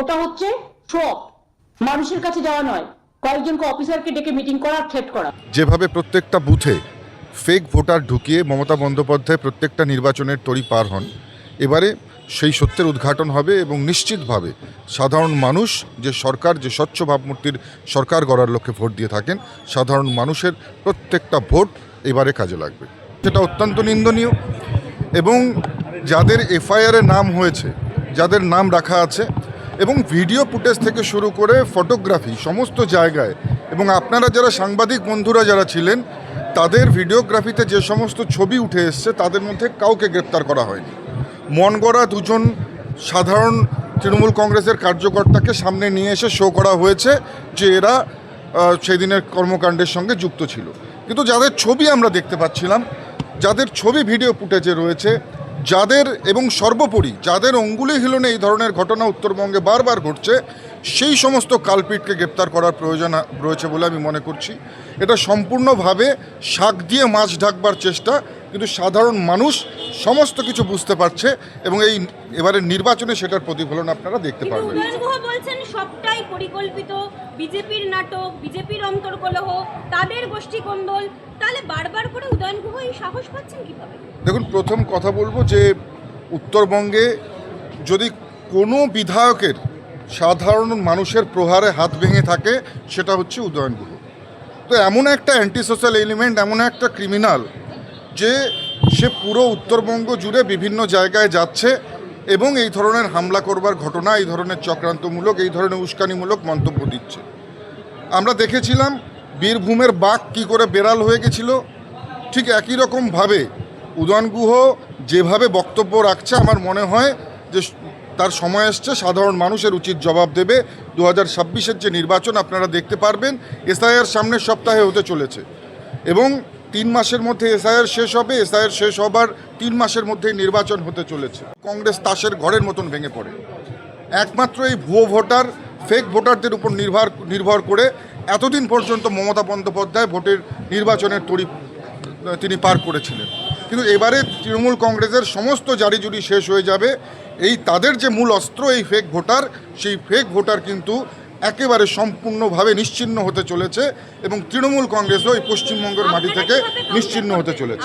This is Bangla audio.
ওটা হচ্ছে শো মানুষের কাছে যাওয়া নয়, কয়েকজনকে অফিসারকে ডেকে মিটিং করা, থ্রেট করা। যেভাবে প্রত্যেকটা বুথে ফেক ভোটার ঢুকিয়ে মমতা বন্দ্যোপাধ্যায় প্রত্যেকটা নির্বাচনের তরি পার হন, এবারে সেই সত্যের উদ্ঘাটন হবে এবং নিশ্চিতভাবে সাধারণ মানুষ যে সরকার, যে স্বচ্ছ ভাবমূর্তির সরকার গড়ার লক্ষ্যে ভোট দিয়ে থাকেন, সাধারণ মানুষের প্রত্যেকটা ভোট এবারে কাজে লাগবে। সেটা অত্যন্ত নিন্দনীয় এবং যাদের এফআইআরে নাম হয়েছে, যাদের নাম রাখা আছে এবং ভিডিও ফুটেজ থেকে শুরু করে ফটোগ্রাফি সমস্ত জায়গায়। এবং আপনারা যারা সাংবাদিক বন্ধুরা যারা ছিলেন, তাদের ভিডিওগ্রাফিতে যে সমস্ত ছবি উঠে এসছে, তাদের মধ্যে কাউকে গ্রেপ্তার করা হয়নি। মন গড়া দুজন সাধারণ তৃণমূল কংগ্রেসের কার্যকর্তাকে সামনে নিয়ে এসে শো করা হয়েছে যে এরা সেদিনের কর্মকাণ্ডের সঙ্গে যুক্ত ছিল। কিন্তু যাদের ছবি আমরা দেখতে পাচ্ছিলাম, যাদের ছবি ভিডিও ফুটেজে রয়েছে যাদের এবং সর্বোপরি যাদের অঙ্গুলি হিলনে এই ধরনের ঘটনা উত্তরবঙ্গে বারবার ঘটছে, সেই সমস্ত কালপিটকে গ্রেপ্তার করার প্রয়োজন রয়েছে বলে আমি মনে করছি। এটা সম্পূর্ণভাবে শাক দিয়ে মাছ ঢাকবার চেষ্টা কিন্তু সাধারণ মানুষ সমস্ত কিছু বুঝতে পারছে এবং এই এবারের নির্বাচনে সেটার প্রতিফলন আপনারা দেখতে পারবেন। বলছেন সবটাই পরিকল্পিত বিজেপির নাটক বিজেপির অন্তর্কলহ তাদের গোষ্ঠী কোন্দল তাহলে বারবার করে উদয়ন গুহ এই সাহস পাচ্ছেন কীভাবে? দেখুন প্রথম কথা বলব যে উত্তরবঙ্গে যদি কোনো বিধায়কের সাধারণ মানুষের প্রহারে হাত ভেঙে থাকে সেটা হচ্ছে উদয়ন গুহ। তো এমন একটা অ্যান্টি সোশ্যাল এলিমেন্ট এমন একটা ক্রিমিনাল যে সে পুরো উত্তরবঙ্গ জুড়ে বিভিন্ন জায়গায় যাচ্ছে এবং এই ধরনের হামলা করবার ঘটনা, এই ধরনের চক্রান্তমূলক, এই ধরনের উস্কানিমূলক মন্তব্য দিচ্ছে। আমরা দেখেছিলাম বীরভূমের বাঘ কী করে বেড়াল হয়ে গেছিল। ঠিক একই রকমভাবে উদয়ন গুহ যেভাবে বক্তব্য রাখছে, আমার মনে হয় যে তার সময় এসছে, সাধারণ মানুষের উচিত জবাব দেবে। দু হাজার যে নির্বাচন আপনারা দেখতে পারবেন, এসআইআর সামনের সপ্তাহে হতে চলেছে। এবং তিন মাসের মধ্যে এসআইআর শেষ হবে, এসআইআর শেষ হবার তিন মাসের মধ্যেই নির্বাচন হতে চলেছে। কংগ্রেস তাসের ঘরের মতন ভেঙে পড়ে। একমাত্র এই ভুয়ো ভোটার ফেক ভোটারদের উপর নির্ভর নির্ভর করে এতদিন পর্যন্ত মমতা বন্দ্যোপাধ্যায় ভোটের নির্বাচনের তরি তিনি পার করেছিলেন। কিন্তু এবারে তৃণমূল কংগ্রেসের সমস্ত জারিজুরি শেষ হয়ে যাবে। এই তাদের যে মূল অস্ত্র, এই ফেক ভোটার, সেই ফেক ভোটার কিন্তু একেবারে সম্পূর্ণভাবে নিশ্চিন্ন হতে চলেছে এবং তৃণমূল কংগ্রেসও এই পশ্চিমবঙ্গের মাটি থেকে নিশ্চিন্ন হতে চলেছে।